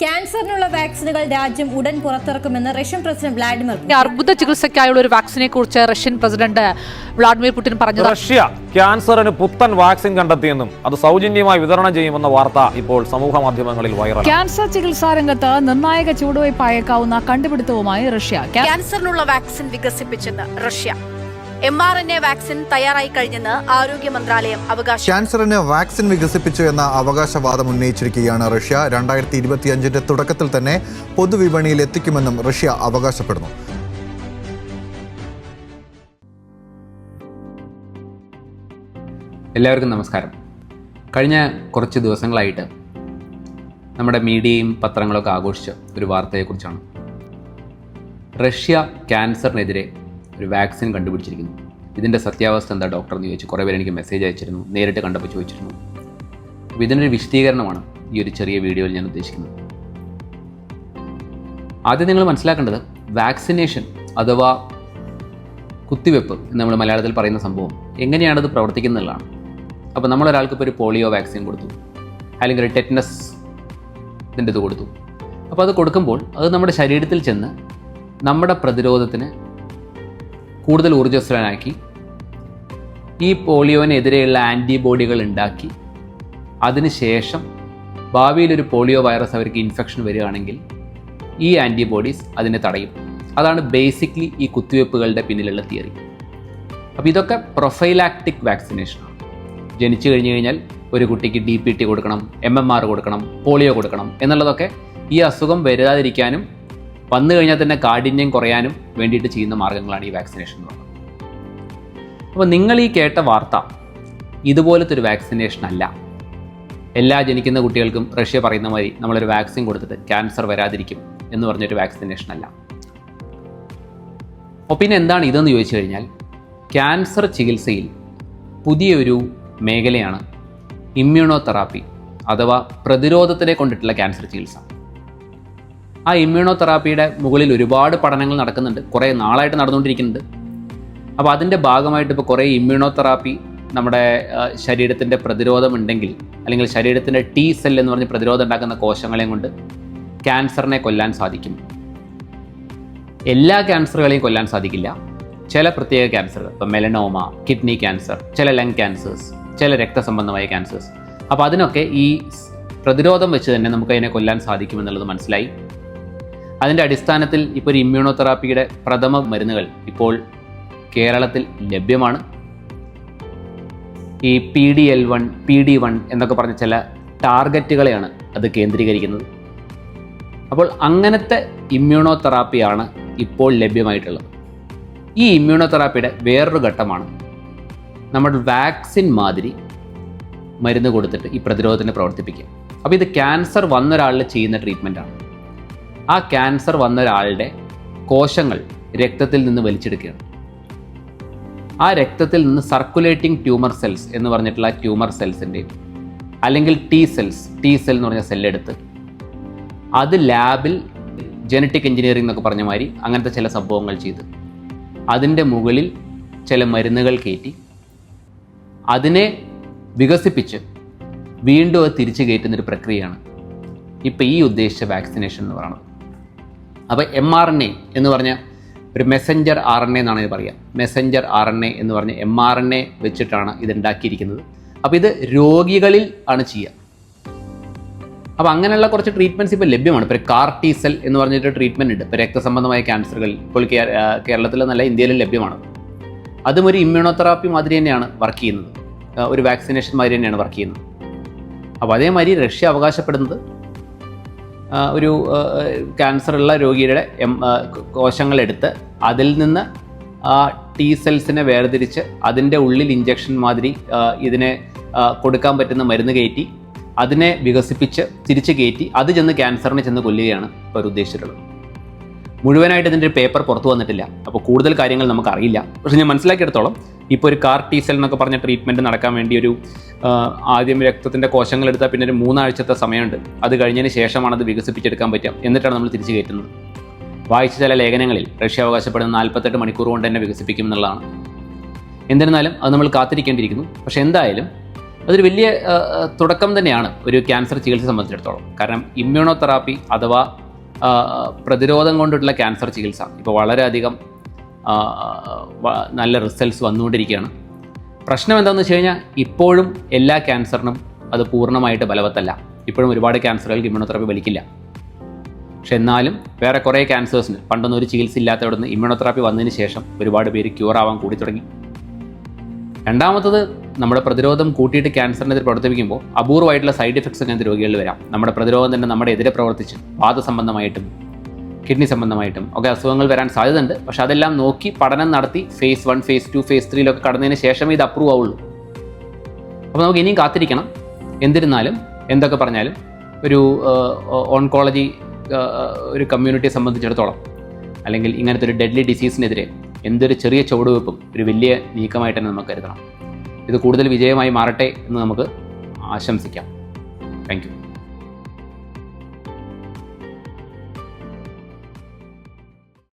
ക്യാൻസറിനുള്ള വാക്സിനുകൾ രാജ്യം ഉടൻ പുറത്തിറക്കുമെന്ന് റഷ്യൻ പ്രസിഡന്റ് വ്ളാഡിമിർ ഈ അർബുദ ചികിത്സയ്ക്കായുള്ള ഒരു വാക്സിനെ കുറിച്ച് റഷ്യൻ പ്രസിഡന്റ് വ്ളാഡിമിർ പുടിൻ പറഞ്ഞു റഷ്യ ക്യാൻസറിന് പുത്തൻ വാക്സിൻ കണ്ടെത്തിയെന്നും അത് സൗജന്യമായി വിതരണം ചെയ്യുമെന്ന വാർത്ത ഇപ്പോൾ സമൂഹ മാധ്യമങ്ങളിൽ വൈറൽ ക്യാൻസർ ചികിത്സാ രംഗത്ത് നിർണായക ചുവടുവയ്പായേക്കാവുന്ന കണ്ടുപിടുത്തവുമായി റഷ്യ. ക്യാ- ക്യാൻസറിനുള്ള vaccine വികസിപ്പിച്ചെന്ന് Russia. M R N A vaccine തയ്യാറായി കഴിഞ്ഞെന്ന് ആരോഗ്യ മന്ത്രാലയം അവകാശം. ക്യാൻസറിന് വാക്സിൻ വികസിപ്പിച്ചു എന്ന അവകാശവാദം ഉന്നയിച്ചിരിക്കുകയാണ് റഷ്യ. രണ്ടായിരത്തി ഇരുപത്തിയഞ്ചിന്റെ തുടക്കത്തിൽ തന്നെ പൊതുവിപണിയിൽ എത്തിക്കുമെന്നും റഷ്യ അവകാശപ്പെടുന്നു. എല്ലാവർക്കും നമസ്കാരം. കഴിഞ്ഞ കുറച്ച് ദിവസങ്ങളായിട്ട് നമ്മുടെ മീഡിയയും പത്രങ്ങളൊക്കെ ആഘോഷിച്ച ഒരു വാർത്തയെക്കുറിച്ചാണ്. റഷ്യ ക്യാൻസറിനെതിരെ ഒരു വാക്സിൻ കണ്ടുപിടിച്ചിരിക്കുന്നു. ഇതിന്റെ സത്യാവസ്ഥ എന്താ ഡോക്ടർ എന്ന് ചോദിച്ചു കുറേ പേര് എനിക്ക് മെസ്സേജ് അയച്ചിരുന്നു. നേരിട്ട് കണ്ടപ്പോൾ ചോദിച്ചിരുന്നു. അപ്പോൾ ഇതിനൊരു വിശദീകരണമാണ് ഈ ഒരു ചെറിയ വീഡിയോയിൽ ഞാൻ ഉദ്ദേശിക്കുന്നത്. ആദ്യം നിങ്ങൾ മനസ്സിലാക്കേണ്ടത് വാക്സിനേഷൻ അഥവാ കുത്തിവെപ്പ് എന്ന് നമ്മൾ മലയാളത്തിൽ പറയുന്ന സംഭവം എങ്ങനെയാണത് പ്രവർത്തിക്കുന്നതാണ് അപ്പോൾ നമ്മളൊരാൾക്ക് ഇപ്പോൾ ഒരു പോളിയോ വാക്സിൻ കൊടുത്തു. അല്ലെങ്കിൽ ഒരു ടെറ്റനസ് ഇതിന്റെ ഇത് കൊടുത്തു. അപ്പോൾ അത് കൊടുക്കുമ്പോൾ അത് നമ്മുടെ ശരീരത്തിൽ ചെന്ന് നമ്മുടെ പ്രതിരോധത്തിന് കൂടുതൽ ഊർജസ്വലനാക്കി. ഈ പോളിയോനെതിരെയുള്ള ആന്റിബോഡികൾ ഉണ്ടാക്കി. അതിനുശേഷം ഭാവിയിൽ ഒരു പോളിയോ വൈറസ് അവർക്ക് ഇൻഫെക്ഷൻ വരികയാണെങ്കിൽ ഈ ആന്റിബോഡീസ് അതിനെ തടയും. അതാണ് ബേസിക്കലി ഈ കുത്തിവയ്പ്പുകളുടെ പിന്നിലുള്ള തിയറി. അപ്പോൾ ഇതൊക്കെ പ്രൊഫൈലാക്റ്റിക് വാക്സിനേഷനാണ് ജനിച്ചു കഴിഞ്ഞു കഴിഞ്ഞാൽ ഒരു കുട്ടിക്ക് ഡി പി ടി കൊടുക്കണം എം എം ആർ കൊടുക്കണം പോളിയോ കൊടുക്കണം എന്നുള്ളതൊക്കെ ഈ അസുഖം വരാതിരിക്കാനും വന്നു കഴിഞ്ഞാൽ തന്നെ കാഠിന്യം കുറയാനും വേണ്ടിയിട്ട് ചെയ്യുന്ന മാർഗങ്ങളാണ് ഈ വാക്സിനേഷൻ എന്ന് പറയുന്നത്. അപ്പോൾ നിങ്ങൾ ഈ കേട്ട വാർത്ത ഇതുപോലത്തെ ഒരു വാക്സിനേഷൻ അല്ല. എല്ലാ ജനിക്കുന്ന കുട്ടികൾക്കും റഷ്യ പറയുന്ന മാതിരി നമ്മളൊരു വാക്സിൻ കൊടുത്തിട്ട് ക്യാൻസർ വരാതിരിക്കും എന്ന് പറഞ്ഞൊരു വാക്സിനേഷൻ അല്ല. അപ്പോൾ പിന്നെ എന്താണ് ഇതെന്ന് ചോദിച്ചു കഴിഞ്ഞാൽ ക്യാൻസർ ചികിത്സയിൽ പുതിയൊരു മേഖലയാണ് ഇമ്മ്യൂണോ തെറാപ്പി അഥവാ പ്രതിരോധത്തിനെ കൊണ്ടിട്ടുള്ള ക്യാൻസർ ചികിത്സ. ആ ഇമ്മ്യൂണോ തെറാപ്പിയുടെ മുകളിൽ ഒരുപാട് പഠനങ്ങൾ നടക്കുന്നുണ്ട്. കുറേ നാളായിട്ട് നടന്നുകൊണ്ടിരിക്കുന്നുണ്ട്. അപ്പോൾ അതിന്റെ ഭാഗമായിട്ട് ഇപ്പോൾ കുറേ ഇമ്മ്യൂണോ തെറാപ്പി നമ്മുടെ ശരീരത്തിന്റെ പ്രതിരോധം ഉണ്ടെങ്കിൽ അല്ലെങ്കിൽ ശരീരത്തിന്റെ ടി സെൽ എന്ന് പറഞ്ഞ് പ്രതിരോധം ഉണ്ടാക്കുന്ന കോശങ്ങളെയും കൊണ്ട് ക്യാൻസറിനെ കൊല്ലാൻ സാധിക്കും. എല്ലാ ക്യാൻസറുകളെയും കൊല്ലാൻ സാധിക്കില്ല. ചില പ്രത്യേക ക്യാൻസറുകൾ ഇപ്പം മെലനോമ കിഡ്നി ക്യാൻസർ ചില ലങ് ക്യാൻസേഴ്സ് ചില രക്തസംബന്ധമായ ക്യാൻസേഴ്സ് അപ്പോൾ അതിനൊക്കെ ഈ പ്രതിരോധം വെച്ച് തന്നെ നമുക്ക് അതിനെ കൊല്ലാൻ സാധിക്കുമെന്നുള്ളത് മനസ്സിലായി. അതിന്റെ അടിസ്ഥാനത്തിൽ ഇപ്പോൾ ഒരു ഇമ്മ്യൂണോ തെറാപ്പിയുടെ പ്രഥമ മരുന്നുകൾ ഇപ്പോൾ കേരളത്തിൽ ലഭ്യമാണ്. ഈ P D L one P D one എന്നൊക്കെ പറഞ്ഞ ചില ടാർഗറ്റുകളെയാണ് അത് കേന്ദ്രീകരിക്കുന്നത്. അപ്പോൾ അങ്ങനത്തെ ഇമ്മ്യൂണോ തെറാപ്പിയാണ് ഇപ്പോൾ ലഭ്യമായിട്ടുള്ളത്. ഈ ഇമ്മ്യൂണോ തെറാപ്പിയുടെ വേറൊരു ഘട്ടമാണ് നമ്മൾ വാക്സിൻ മാതിരി മരുന്ന് കൊടുത്തിട്ട് ഈ പ്രതിരോധത്തിനെ പ്രവർത്തിപ്പിക്കുക. അപ്പോൾ ഇത് ക്യാൻസർ വന്നൊരാളിൽ ചെയ്യുന്ന ട്രീറ്റ്മെന്റാണ് ആ ക്യാൻസർ വന്ന ഒരാളുടെ കോശങ്ങൾ രക്തത്തിൽ നിന്ന് വലിച്ചെടുക്കുകയാണ്. ആ രക്തത്തിൽ നിന്ന് സർക്കുലേറ്റിംഗ് ട്യൂമർ സെൽസ് എന്ന് പറഞ്ഞിട്ടുള്ള ട്യൂമർ സെൽസിന്റെ അല്ലെങ്കിൽ ടി സെൽസ് ടി സെൽ എന്ന് പറഞ്ഞ സെല്ലെടുത്ത് അത് ലാബിൽ ജനറ്റിക് എഞ്ചിനീയറിംഗ് എന്നൊക്കെ പറഞ്ഞ മാതിരി അങ്ങനത്തെ ചില സംഭവങ്ങൾ ചെയ്ത് അതിന്റെ മുകളിൽ ചില മരുന്നുകൾ കയറ്റി അതിനെ വികസിപ്പിച്ച് വീണ്ടും അത് തിരിച്ചു കയറ്റുന്നൊരു പ്രക്രിയയാണ് ഇപ്പോൾ ഈ ഉദ്ദേശിച്ച വാക്സിനേഷൻ എന്ന് പറയുന്നത്. അപ്പോൾ എം ആർ എൻ എ എന്ന് പറഞ്ഞ ഒരു മെസ്സഞ്ചർ ആർ എൻ എ എന്നാണ് ഇത് പറയുക. മെസ്സഞ്ചർ ആർ എൻ എ എന്ന് പറഞ്ഞ എം ആർ എൻ എ വെച്ചിട്ടാണ് ഇത് ഉണ്ടാക്കിയിരിക്കുന്നത്. അപ്പോൾ ഇത് രോഗികളിൽ ആണ് ചെയ്യുക. അപ്പോൾ അങ്ങനെയുള്ള കുറച്ച് ട്രീറ്റ്മെന്റ്സ് ഇപ്പോൾ ലഭ്യമാണ്. ഇപ്പോൾ കാർ ടി സെൽ എന്ന് പറഞ്ഞിട്ട് ട്രീറ്റ്മെന്റ് ഉണ്ട്. ഇപ്പോൾ രക്തസംബന്ധമായ ക്യാൻസറുകൾ ഇപ്പോൾ കേരളത്തിൽ നല്ല ഇന്ത്യയിലും ലഭ്യമാണ്. അതും ഒരു ഇമ്മ്യൂണോതെറാപ്പി മാതിരി തന്നെയാണ് വർക്ക് ചെയ്യുന്നത്. ഒരു വാക്സിനേഷൻ മാതിരി തന്നെയാണ് വർക്ക് ചെയ്യുന്നത്. അപ്പോൾ അതേമാതിരി റഷ്യ അവകാശപ്പെടുന്നത് ഒരു ക്യാൻസർ ഉള്ള രോഗിയുടെ എം കോശങ്ങളെടുത്ത് അതിൽ നിന്ന് ആ ടി സെൽസിനെ വേർതിരിച്ച് അതിന്റെ ഉള്ളിൽ ഇഞ്ചക്ഷൻ മാതിരി ഇതിനെ കൊടുക്കാൻ പറ്റുന്ന മരുന്ന് കയറ്റി അതിനെ വികസിപ്പിച്ച് തിരിച്ച് കയറ്റി അത് ചെന്ന് ക്യാൻസറിനെ ചെന്ന് കൊല്ലുകയാണ് അവർ ഉദ്ദേശിച്ചിട്ടുള്ളത്. മുഴുവനായിട്ട് ഇതിന്റെ പേപ്പർ പുറത്തു വന്നിട്ടില്ല. അപ്പോൾ കൂടുതൽ കാര്യങ്ങൾ നമുക്കറിയില്ല. പക്ഷെ ഞാൻ മനസ്സിലാക്കിയെടുത്തോളം ഇപ്പോൾ ഒരു കാർ ടി സെൽ എന്നൊക്കെ പറഞ്ഞ ട്രീറ്റ്മെന്റ് നടക്കാൻ വേണ്ടി ഒരു ആദ്യം രക്തത്തിന്റെ കോശങ്ങൾ എടുത്താൽ പിന്നെ ഒരു മൂന്നാഴ്ചത്തെ സമയമുണ്ട്. അത് കഴിഞ്ഞതിന് ശേഷമാണ് അത് വികസിപ്പിച്ചെടുക്കാൻ പറ്റുക. എന്നിട്ടാണ് നമ്മൾ തിരിച്ചു കയറ്റുന്നത്. വായിച്ച ചില ലേഖനങ്ങളിൽ റഷ്യ അവകാശപ്പെടുന്ന നാൽപ്പത്തെട്ട് മണിക്കൂർ കൊണ്ട് തന്നെ വികസിപ്പിക്കും എന്നുള്ളതാണ്. എന്നിരുന്നാലും അത് നമ്മൾ കാത്തിരിക്കേണ്ടിയിരിക്കുന്നു. പക്ഷേ എന്തായാലും അതൊരു വലിയ തുടക്കം തന്നെയാണ് ഒരു ക്യാൻസർ ചികിത്സ സംബന്ധിച്ചിടത്തോളം. കാരണം ഇമ്മ്യൂണോതെറാപ്പി അഥവാ പ്രതിരോധം കൊണ്ടുള്ള ക്യാൻസർ ചികിത്സ. ഇപ്പോൾ വളരെയധികം നല്ല റിസൾട്ട്സ് വന്നുകൊണ്ടിരിക്കുകയാണ്. പ്രശ്നം എന്താണെന്ന് വെച്ച് കഴിഞ്ഞാൽ ഇപ്പോഴും എല്ലാ ക്യാൻസറിനും അത് പൂർണമായിട്ട് ബലവത്തല്ല. ഇപ്പോഴും ഒരുപാട് ക്യാൻസറുകൾക്ക് ഇമ്മ്യൂണോതെറാപ്പി വലിക്കില്ല. പക്ഷെ എന്നാലും വേറെ കുറേ ക്യാൻസേഴ്സിന് പണ്ടൊന്നും ഒരു ചികിത്സ ഇല്ലാത്തവിടെ നിന്ന് ഇമ്മ്യൂണോതെറാപ്പി വന്നതിന് ശേഷം ഒരുപാട് പേര് ക്യൂർ ആവാൻ കൂടി തുടങ്ങി. രണ്ടാമത്തത് നമ്മുടെ പ്രതിരോധം കൂട്ടിയിട്ട് ക്യാൻസറിനെതിരെ പ്രവർത്തിപ്പിക്കുമ്പോൾ അപൂർവമായിട്ടുള്ള സൈഡ് എഫക്ട്സ് അങ്ങനത്തെ രോഗികളിൽ വരാം. നമ്മുടെ പ്രതിരോധം തന്നെ നമ്മുടെ എതിരെ പ്രവർത്തിച്ച് വാദസംബന്ധമായിട്ടും കിഡ്നി സംബന്ധമായിട്ടും ഒക്കെ അസുഖങ്ങൾ വരാൻ സാധ്യതയുണ്ട്. പക്ഷെ അതെല്ലാം നോക്കി പഠനം നടത്തി phase one phase two phase ത്രീയിലൊക്കെ കടന്നതിന് ശേഷമേ ഇത് അപ്രൂവ് ആവുള്ളൂ. അപ്പോൾ നമുക്ക് ഇനിയും കാത്തിരിക്കണം. എന്നിരുന്നാലും എന്തൊക്കെ പറഞ്ഞാലും ഒരു ഓൺകോളജി ഒരു കമ്മ്യൂണിറ്റിയെ സംബന്ധിച്ചിടത്തോളം അല്ലെങ്കിൽ ഇങ്ങനത്തെ ഒരു ഡെഡ്ലി ഡിസീസിനെതിരെ എന്തൊരു ചെറിയ ചുവടുവെപ്പും ഒരു വലിയ നീക്കമായിട്ട് തന്നെ നമുക്ക് കരുതണം. ഇത് കൂടുതൽ വിജയമായി മാറട്ടെ എന്ന് നമുക്ക് ആശംസിക്കാം. താങ്ക്